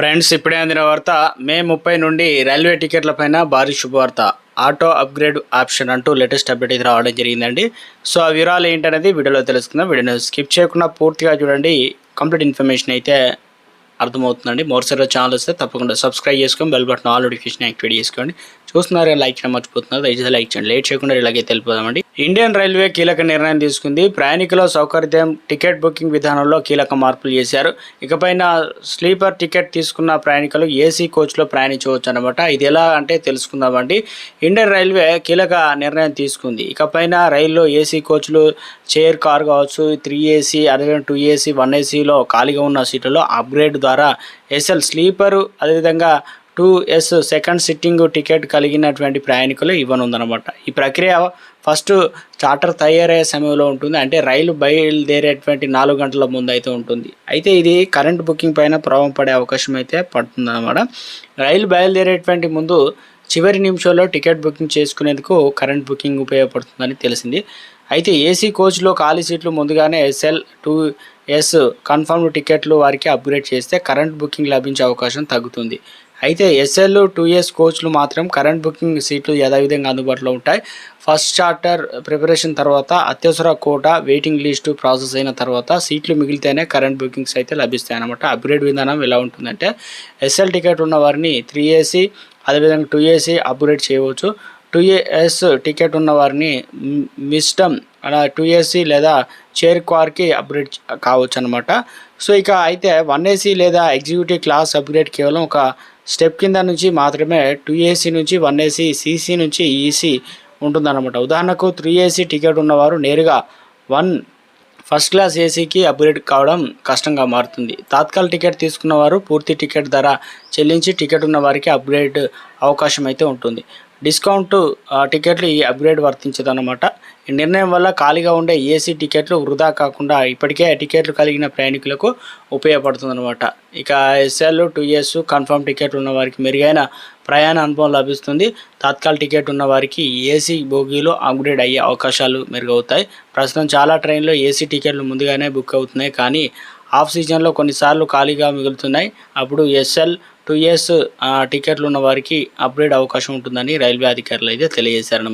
Friends ఇప్పుడే అందిన వార్త మే ముప్పై నుండి రైల్వే టికెట్ల పైన భారీ శుభవార్త. ఆటో అప్గ్రేడ్ ఆప్షన్ అంటూ లేటెస్ట్ అప్డేట్ అయితే రావడం జరిగిందండి. సో ఆ వివరాలు ఏంటనేది వీడియోలో తెలుసుకుందాం. వీడియోని స్కిప్ చేయకుండా పూర్తిగా చూడండి. కంప్లీట్ ఇన్ఫర్మేషన్ అయితే అర్థమవుతుందండి. మరోసారి ఛానల్ వస్తే తప్పకుండా సబ్స్క్రైబ్ చేసుకొని bell button all notification activate చేసుకోండి. చూస్తున్నారు లైక్ చేయడం మర్చిపోతున్నారు. దయచేసి లైక్ చేయండి. లేట్ చేయకుండా ఇలాగే తెలిపోదామండి. ఇండియన్ రైల్వే కీలక నిర్ణయం తీసుకుంది. ప్రయాణికుల సౌకర్యం టికెట్ బుకింగ్ విధానంలో కీలక మార్పులు చేశారు. ఇకపైన స్లీపర్ టికెట్ తీసుకున్న ప్రయాణికులు ఏసీ కోచ్లో ప్రయాణించవచ్చు అనమాట ఇది ఎలా అంటే తెలుసుకుందామండి. ఇండియన్ రైల్వే కీలక నిర్ణయం తీసుకుంది. ఇకపైన రైల్లో ఏసీ కోచ్లు చైర్ కార్ కావచ్చు త్రీ ఏసీ అదేవిధంగా టూ ఏసీ వన్ ఏసీలో ఖాళీగా ఉన్న సీట్లలో అప్గ్రేడ్ ద్వారా ఎస్ఎల్ స్లీపరు అదేవిధంగా two S second sitting ticket కలిగినటువంటి ప్రయాణికులు ఇవ్వనుందనమాట ఈ ప్రక్రియ ఫస్ట్ చార్టర్ తయారయ్యే సమయంలో ఉంటుంది. అంటే రైలు బయలుదేరేటువంటి నాలుగు గంటల ముందు అయితే ఉంటుంది. అయితే ఇది కరెంట్ బుకింగ్ పైన ప్రభావం పడే అవకాశం అయితే పడుతుందన్నమాట. రైలు బయలుదేరేటువంటి ముందు చివరి నిమిషంలో టికెట్ బుకింగ్ చేసుకునేందుకు కరెంట్ బుకింగ్ ఉపయోగపడుతుందని తెలిసింది. అయితే ఏసీ కోచ్లో ఖాళీ సీట్లు ముందుగానే ఎస్ఎల్ టూ ఎస్ కన్ఫర్మ్డ్ టికెట్లు వారికి అప్గ్రేడ్ చేస్తే కరెంట్ బుకింగ్ లభించే అవకాశం తగ్గుతుంది. అయితే ఎస్ఎల్ టూ ఇయర్స్ కోచ్లు మాత్రం కరెంట్ బుకింగ్ సీట్లు యథావిధంగా అందుబాటులో ఉంటాయి. ఫస్ట్ చార్టర్ ప్రిపరేషన్ తర్వాత అత్యవసర కోట వెయిటింగ్ లిస్టు ప్రాసెస్ అయిన తర్వాత సీట్లు మిగిలితేనే కరెంట్ బుకింగ్స్ అయితే లభిస్తాయి అనమాట అప్గ్రేడ్ విధానం ఎలా ఉంటుందంటే ఎస్ఎల్ టికెట్ ఉన్న వారిని త్రీ ఏసీ అదేవిధంగా టూ ఏసీ అప్గ్రేడ్ చేయవచ్చు. టూ ఏఎస్ టికెట్ ఉన్న వారిని మిస్టమ్ అలా టూ ఏసీ లేదా చైర్ కార్కి అప్గ్రేడ్ కావచ్చు అనమాట సో ఇక అయితే వన్ ఏసీ లేదా ఎగ్జిక్యూటివ్ క్లాస్ అప్గ్రేడ్ కేవలం ఒక స్టెప్ కింద నుంచి మాత్రమే టూ ఏసీ నుంచి వన్ ఏసీ సీసీ నుంచి ఈసీ ఉంటుందన్నమాట. ఉదాహరణకు త్రీ ఏసీ టికెట్ ఉన్నవారు నేరుగా వన్ ఫస్ట్ క్లాస్ ఏసీకి అప్గ్రేడ్ కావడం కష్టంగా మారుతుంది. తాత్కాల టికెట్ తీసుకున్నవారు పూర్తి టికెట్ ధర చెల్లించి టికెట్ ఉన్న వారికి అప్గ్రేడ్ అవకాశం అయితే ఉంటుంది. డిస్కౌంట్ టికెట్లు ఈ అప్గ్రేడ్ వర్తించదన్నమాట. ఈ నిర్ణయం వల్ల ఖాళీగా ఉండే ఏసీ టికెట్లు వృధా కాకుండా ఇప్పటికే టికెట్లు కలిగిన ప్రయాణికులకు ఉపయోగపడుతుందన్నమాట. ఇక ఎస్ఎల్ టూ ఇయర్స్ కన్ఫర్మ్ టికెట్లు ఉన్న వారికి మెరుగైన ప్రయాణ అనుభవం లభిస్తుంది. తాత్కాల టికెట్ ఉన్న వారికి ఏసీ బోగీలో అప్గ్రేడ్ అయ్యే అవకాశాలు మెరుగవుతాయి. ప్రస్తుతం చాలా ట్రైన్లో ఏసీ టికెట్లు ముందుగానే బుక్ అవుతున్నాయి. కానీ ఆఫ్ సీజన్లో కొన్నిసార్లు ఖాళీగా మిగులుతున్నాయి. అప్పుడు ఎస్ఎల్ టూ ఇయర్స్ టికెట్లు ఉన్న వారికి అప్గ్రేడ్ అవకాశం ఉంటుందని రైల్వే అధికారులు అయితే తెలియజేశారు